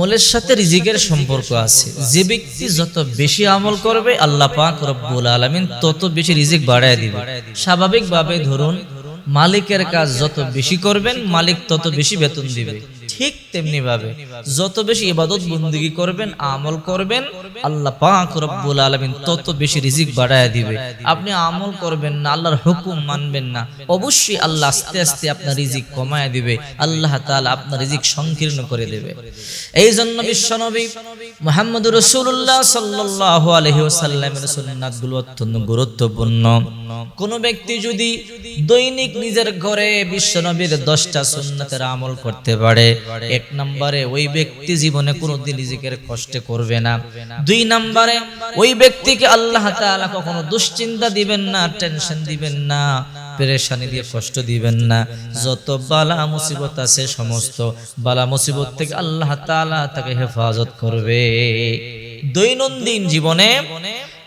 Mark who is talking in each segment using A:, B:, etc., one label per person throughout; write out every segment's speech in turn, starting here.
A: আমলের সাথে রিজিকের সম্পর্ক আছে। যে ব্যক্তি যত বেশি আমল করবে, আল্লাহ পাক রব্বুল আলমিন তত বেশি রিজিক বাড়ায় দিবে। স্বাভাবিকভাবে ধরুন, মালিকের কাজ যত বেশি করবেন, মালিক তত বেশি বেতন দিবে। ঠিক তেমনি ভাবে। যত বেশি ইবাদত বন্দিগি করবেন, আমল করবেন, আল্লাহ পাক রব্বুল আলামিন তত বেশি রিজিক বাড়ায় দিবে। আপনি আমল করবেন না, আল্লাহর হুকুম মানবেন না। অবশ্যই আল্লাহ আস্তে আস্তে আপনার রিজিক কমায় দিবে, আল্লাহ তাআলা আপনার রিজিক সংকীর্ণ করে দেবে। এই জন্য বিশ্বনবী মুহাম্মদ রাসূলুল্লাহ সাল্লাল্লাহু আলাইহি ওয়াসাল্লামের সুন্নাতগুলো অত্যন্ত গুরুত্বপূর্ণ। কোন ব্যক্তি যদি দৈনিক নিজের ঘরে বিশ্বনবীর দশটা সুন্নাতের আমল করতে পারে, এক নম্বরে ওই ব্যক্তি জীবনে রিজিকের কষ্টে করবে না। দুই নম্বরে ওই ব্যক্তিকে আল্লাহ তাআলা কখনো দুশ্চিন্তা দিবেন না, টেনশন দিবেন না, পেরেশানি দিয়ে কষ্ট দিবেন না। যত বালা মুসিবত আছে সমস্ত বালা মুসিবত থেকে আল্লাহ তাআলা তাকে হেফাজত করবে। দৈনন্দিন জীবনে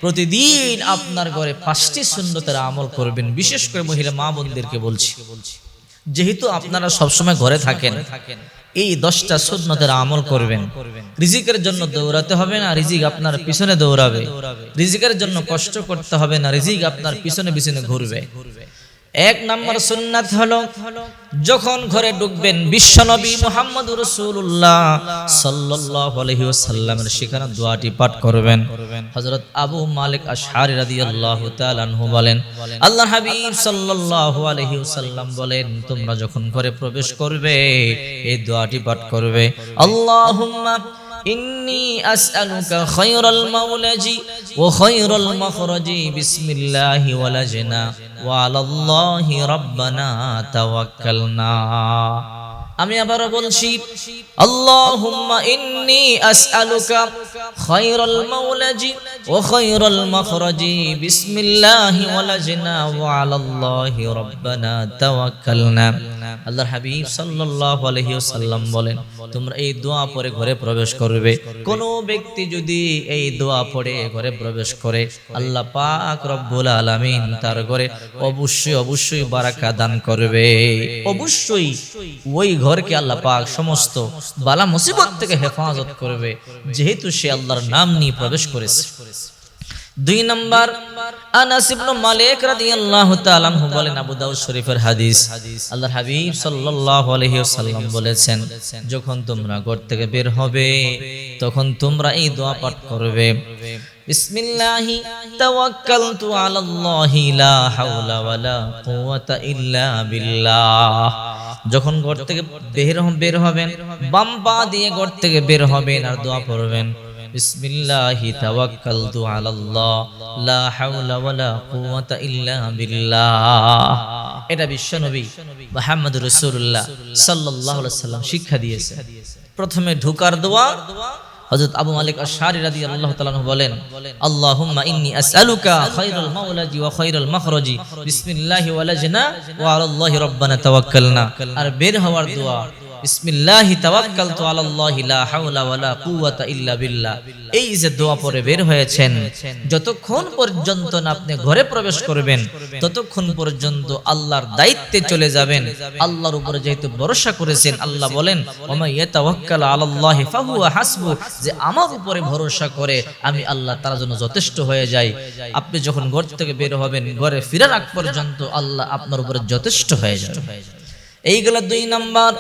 A: প্রতিদিন আপনার ঘরে পাঁচটি সুন্নতের আমল করবেন। বিশেষ করে মহিলা মা বোনদেরকে বলছি। যেহেতু আপনারা সবসময় ঘরে থাকেন, এই দশটা সুন্নতের আমল করবেন। রিজিকের জন্য দৌড়াতে হবে না, রিজিক আপনার পিছনে দৌড়াবে। রিজিকের জন্য কষ্ট করতে হবে না, রিজিক আপনার পিছনে পিছনে ঘুরবে। এক নম্বর সুন্নাত হলো যখন ঘরে ঢুকবেন বিশ্বনবী মুহাম্মদ রাসূলুল্লাহ সাল্লাল্লাহু আলাইহি ওয়াসাল্লামের সেখানে দোয়াটি পাঠ করবেন হযরত আবু মালিক আশআরি রাদিয়াল্লাহু তাআলা আনহু বলেন আল্লাহ হাবিব সাল্লাল্লাহু আলাইহি ওয়াসাল্লাম বলেন তোমরা যখন ঘরে প্রবেশ করবে এই দোয়াটি পাঠ করবে আল্লাহুম্মা إني أسألك خير المولج وخير المخرج بسم الله ولجنا ওয়ালাল্লাহি রব্বানা, তাওয়াক্কালনা। আমি আবারও বলছি, আল্লাহুম্মা ইন্নি আসআলুকা খায়রাল মাওলাজি ওয়া খায়রাল মখরাজি। বিসমিল্লাহি ওয়ালাজনা ওয়া আলাল্লাহি রব্বানা, তাওয়াক্কালনা। আল্লাহর হাবিব সাল্লাল্লাহু আলাইহি ওয়াসাল্লাম বলেন তোমরা এই দোয়া পড়ে ঘরে প্রবেশ করবে। কোন ব্যক্তি যদি এই দোয়া পড়ে ঘরে প্রবেশ করে আল্লাহ পাক রব্বুল আলামিন তার ঘরে অবশ্যই অবশ্যই বারাকা দান করবে। অবশ্যই ওই ঘরকে আল্লাহ পাক সমস্ত বালা মুসিবত থেকে হেফাজত করবে। যেহেতু সে আল্লাহর নাম নিয়ে প্রবেশ করেছে। দুই নম্বর, আনাস ইবনে মালিক রাদিয়াল্লাহু তাআলা আনহু বলেন আবু দাউদ শরীফের হাদিস। আল্লাহর হাবিব সাল্লাল্লাহু আলাইহি ওয়াসাল্লাম বলেছেন, যখন তোমরা ঘর থেকে বের হবে, তখন তোমরা এই দোয়া পাঠ করবে। বিসমিল্লাহি তাওয়াক্কালতু আলাল্লাহি লা হাওলা ওয়ালা কুওয়াতা ইল্লা বিল্লাহ। যখন ঘর থেকে বের বের হবেন, বাম পা দিয়ে ঘর থেকে বের হবেন আর দোয়া পড়বেন। বিসমিল্লাহি তাওয়াক্কালতু আলাল্লাহ, লা হাওলা ওয়ালা কুওয়াতা ইল্লা বিল্লাহ। এটা বিশ্বনবী মুহাম্মদ রাসূলুল্লাহ সাল্লাল্লাহু আলাইহি সাল্লাম শিক্ষা দিয়েছে। প্রথমে ঢুকার দোয়া, হযরত আবু মালিক আশআরি রাদিয়াল্লাহু তাআলা বলেন, আল্লাহুম্মা ইন্নী আসআলুকা খায়রাল মাওলাজি ওয়া খায়রাল মাখরাজি, বিসমিল্লাহি ওয়ালাজনা ওয়া আলাল্লাহি রাব্বানা তাওয়াক্কালনা। আর বের হওয়ার দোয়া বিসমিল্লাহি তাওয়াক্কালতু আলাল্লাহি লা হাওলা ওয়ালা কুওয়াতা ইল্লা বিল্লাহ। এই যে দোয়া পরে বের হয়েছেন, যতক্ষণ পর্যন্ত না আপনি ঘরে প্রবেশ করবেন, ততক্ষণ পর্যন্ত আল্লাহর চলে যাবেন। আল্লাহর উপরে যেহেতু ভরসা করেছেন, আল্লাহ বলেন, ওমা ইয়াতাওয়াক্কাল আলাল্লাহি ফাহুয়া হাসবু যে আমার উপরে ভরসা করে আমি আল্লাহ তার জন্য যথেষ্ট হয়ে যাই। আপনি যখন ঘর থেকে বের হবেন, ঘরে ফিরার আগ পর্যন্ত আল্লাহ আপনার উপরে যথেষ্ট হয়ে যাবে। এইগুলো দুই নম্বর।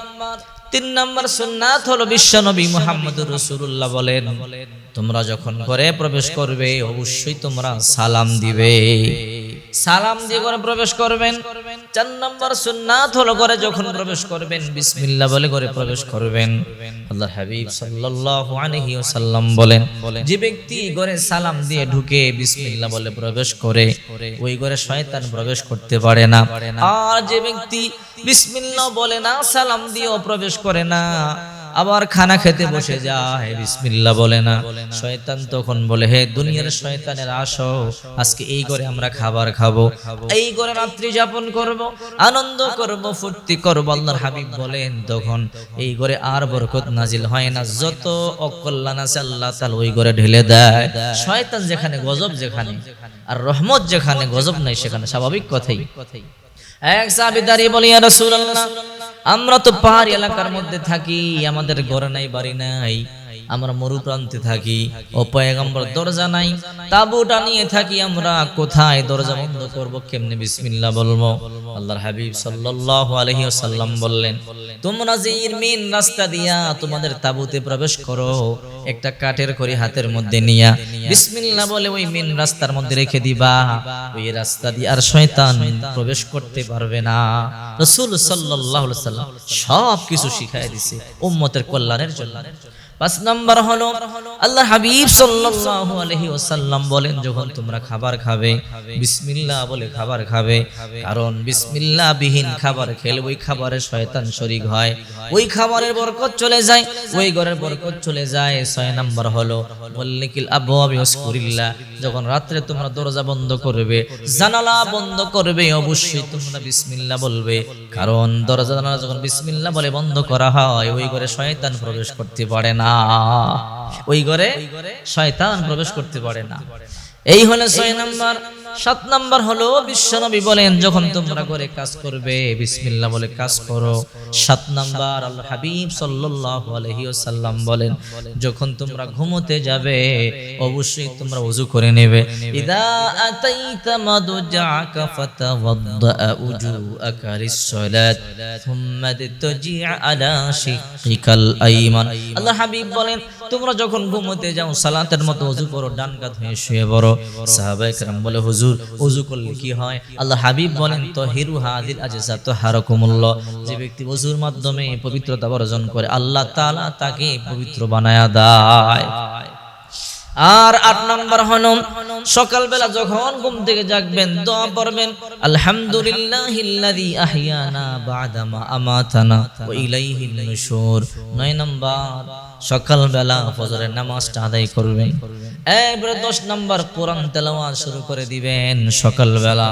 A: তিন নম্বর সুন্নাত হলো বিশ্বনবী মোহাম্মদ রসুল্লাহ বলেন তোমরা যখন ঘরে প্রবেশ করবে অবশ্যই তোমরা সালাম দিবে। সালাম দিয়ে ঘরে প্রবেশ করবেন। চার নম্বর সুন্নাত হলো করে যখন প্রবেশ করবেন, বিসমিল্লাহ বলে করে প্রবেশ করবেন। আল্লাহ হাবিব সাল্লাল্লাহু আলাইহি ওয়াসাল্লাম বলেন, যে ব্যক্তি ঘরে সালাম দিয়ে ঢুকে বিসমিল্লাহ বলে প্রবেশ করে, ওই ঘরে শয়তান প্রবেশ করতে পারে না। আর যে ব্যক্তি বিসমিল্লাহ বলে না, সালাম দিয়েও প্রবেশ করে না আবার খানা খেতে বসে যায় বিসমিল্লাহ বলে না। শয়তান তখন বলে হে দুনিয়ার শয়তানের আসো আজকে এই করে আমরা খাবার খাব। এই করে রাত্রি যাপন করব আনন্দ করব ফুর্তি করব আল্লাহর হাবিব বলেন তখন। এই করে আর বরকত নাজিল হয় না। যত অকল্যাণ আছে আল্লাহ তাআলা ওই করে ঢেলে দেয়। শয়তান যেখানে গজব যেখানে আর রহমত যেখানে গজব নাই সেখানে স্বাভাবিক কথাই। কথাই। এক সাহাবী দাঁড়িয়ে বলি ইয়া রাসূলুল্লাহ আমরা তো পাহাড়ি এলাকার মধ্যে থাকি আমাদের ঘরে নাই বাড়ি নাই। আমরা মরু প্রান্তে থাকি, ও পয়গম্বর দরজা নাই, তাবুটা নিয়ে থাকি আমরা, কোথায় দরজা বন্ধ করব, কেমনে বিসমিল্লাহ বলব? আল্লাহর হাবিব সাল্লাল্লাহু আলাইহি ওয়াসাল্লাম বললেন, তোমরা যে মেন রাস্তা দিয়া তোমাদের তাবুতে প্রবেশ করো, একটা কাঠের করি হাতের মধ্যে নিয়া, বিসমিল্লাহ বলে ওই মেন রাস্তার মধ্যে রেখে দিবা, ওই রাস্তা দিয়ে আর শয়তান প্রবেশ করতে পারবে না। রাসূল আলাইহি সাল্লাম সব কিছু শিখায় দিছে, উম্মতের কল্যাণের জন্য। পাঁচ নম্বর হলো আল্লাহ হাবিব সাল্লাল্লাহু আলাইহি ওয়াসাল্লাম বলেন, যখন তোমরা খাবার খাবে, বিসমিল্লাহ বলে খাবার খাবে, কারণ বিসমিল্লাহ বিহীন খাবার খেলে ওই খাবারে শয়তান শরীক হয়। ওই খাবারের বরকত চলে যায়, ওই ঘরের বরকত চলে যায়। ছয় নাম্বার হলো মল্লিকিল আবওয়াবি ওয়াসকুরিল্লাহ যখন রাত্রে তোমরা দরজা বন্ধ করবে, জানালা বন্ধ করবে, অবশ্যই তোমরা বিসমিল্লাহ বলবে। কারণ দরজা জানালা যখন বিসমিল্লাহ বলে বন্ধ করা হয়, ওই ঘরে শয়তান প্রবেশ করতে পারে না। ওই ঘরে শয়তান প্রবেশ করতে পারে না। এই হলো ছয় নাম্বার। সাত নাম্বার হলো বিশ্বনবী বলেন যখন তোমরা করে কাজ করবে বিসমিল্লাহ বলে কাজ করো। সাত নাম্বার আল্লাহ হাবিব সাল্লাল্লাহু আলাইহি ওয়াসাল্লাম বলেন যখন তোমরা ঘুমোতে যাবে অবশ্যই তোমরা ওযু করে নেবে। ইদা আতাইতা মাদজাকা ফাতাওয়াদ্দা উজুআকা লিস-সালাত থুম্মা তাজি আলা শিকিকাল আইমান। আল্লাহ হাবিব বলেন তোমরা যখন ঘুমোতে যাও, সালাতের মতো ওযু করো, ডান কাত হয়ে শুয়ে পড়ো। সাহাবায়ে কেরাম বলে, হুজুর ওযু করলে কি হয়? আল্লাহ হাবিব বলেন তো হিরু হাদিল আজসা তো হারাকুমুল্লাহ যে ব্যক্তি ওযুর মাধ্যমে পবিত্রতা অর্জন করে, আল্লাহ তাআলা তাকে পবিত্র বানায়া দেয়। আর আট নম্বর হলো, সকালবেলা যখন ঘুম থেকে জাগবেন, দোয়া পড়বেন, আলহামদুলিল্লাহিল্লাযী আহইয়ানা বা'দা মা আমাতানা ওয়া ইলাইহিন নুশুর। নয় নম্বর সকালবেলা ফজরের নামাজটা আদায় করবেন এরপরে দশ নম্বর কোরআন তেলাওয়াত শুরু করে দিবেন। সকালবেলা।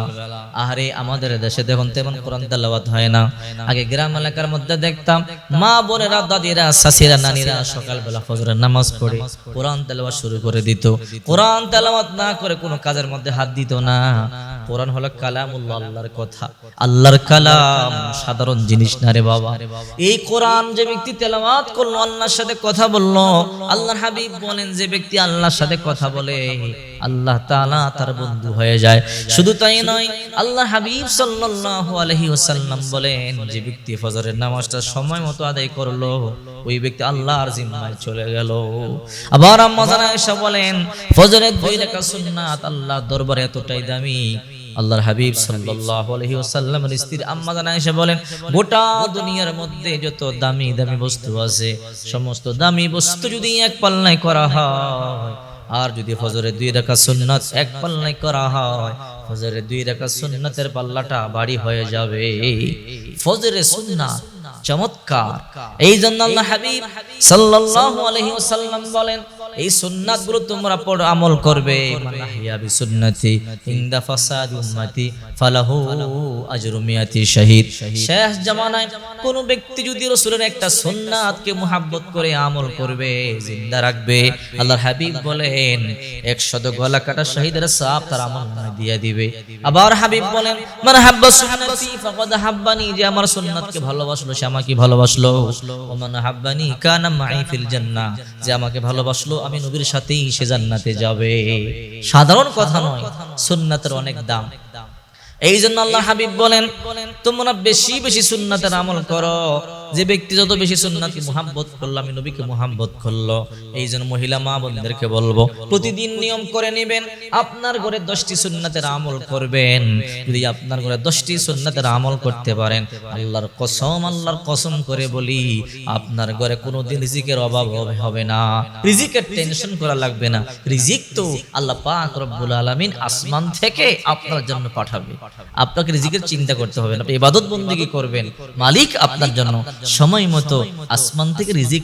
A: আরে আমাদের দেশে দেখুন, তেমন কোরআন তেলাওয়াত হয় না। আগে গ্রাম এলাকার মধ্যে দেখতাম, মা, বোনেরা, দাদিরা শাশিরা নানিরা সকালবেলা ফজরের নামাজ পড়ে, কোরআন তেলাওয়াত শুরু করে দিত। কোরআন তেলাওয়াত না করে কোনো কাজের মধ্যে হাত দিত না। কোরআন হলো কালামুল্লাহ, আল্লাহর কথা। আল্লাহর কালাম, সাধারণ জিনিস না রে বাবা। এই কোরআন যে ব্যক্তি তেলাওয়াত করল, আল্লাহর সাথে কথা বলল, আল্লাহর হাবিব বলেন, যে ব্যক্তি আল্লাহর সাথে কথা বলে, আল্লাহ তাআলা তার বন্ধু হয়ে যায়। শুধু তাই নয় আল্লাহ হাবিব সাল্লাল্লাহু আলাইহি ওয়াসাল্লাম বলেন, যে ব্যক্তি ফজরের নামাজটা সময় মতো আদায় করল, ওই ব্যক্তি আল্লাহর জিম্মায় চলে গেল। আবার আম্মা জানা আয়েশা বলেন, ফজরের দুই রাকাত সুন্নাত আল্লাহর দরবারে এতটাই দামি আল্লাহর হাবিব সাল্লাল্লাহু আলাইহি ওয়াসাল্লামের স্ত্রী আম্মা জানা এসে বলেন গোটা দুনিয়ার মধ্যে যত দামি দামি বস্তু আছে সমস্ত দামি বস্তু যদি এক পাল্লায় করা হয় আর যদি ফজরের দুই রাকাত সুন্নাত এক পাল্লায় করা হয় ফজরের দুই রাকাত সুন্নাতের পাল্লাটা বাড়ি হয়ে যাবে। ফজরের সুন্নাত চমৎকার। এই জন্য আল্লাহ হাবিব সাল্লাল্লাহু আলাইহি ওয়াসাল্লাম বলেন এই সুন্নাতগুলো তোমরা পড়, আমল করবে। সুন্নতি শেষ জামানায় কোন ব্যক্তি যদি রাসূলের একটা সুন্নাতকে মুহাব্বত করে আমল করবে, জিন্দা রাখবে। আল্লাহর হাবিব বলেন 100 গলা কাটা শহীদের সওয়াব তার আমল দিয়ে দিবে। আবার হাবিব বলেন, মান হাব্বা সুন্নতি ফাকাদ হাব্বানি যে আমার সুন্নাতকে ভালোবাসলো, সে আমাকে ভালোবাসলো। ও মান হাব্বানি কানা মাই ফিল জান্নাহ যে আমাকে ভালোবাসলো আমি নবীর সাথেই সে জান্নাতে যাবে। সাধারণ কথা নয়, সুন্নাতের অনেক দাম। এই জন্য আল্লাহ হাবিব বলেন, তোমরা বেশি বেশি সুন্নাতের আমল করো। যে ব্যক্তি যত বেশি সুন্নাতকে মোহাম্মত করল, আমি নবীকে মোহাম্মত করল। এই জন্য মহিলা মা বোনদেরকে বলব, প্রতিদিন নিয়ম করে নেবেন, আপনার ঘরে দশটি সুন্নাতের আমল করবেন। যদি আপনার ঘরে দশটি সুন্নাতের আমল করতে পারেন, আল্লাহর কসম আল্লাহর কসম করে বলি, আপনার ঘরে কোনোদিন রিজিকের অভাব হবে না। রিজিকের টেনশন করা লাগবে না। রিজিক তো আল্লাহ পাক রব্বুল আলামিন আসমান থেকে আপনার জন্য পাঠাবে। আপনাকে রিজিকের চিন্তা করতে হবে না, আপনি ইবাদত বন্দেগী করবেন। মালিক আপনার জন্য। সময় মতো আসমান থেকে রিজিক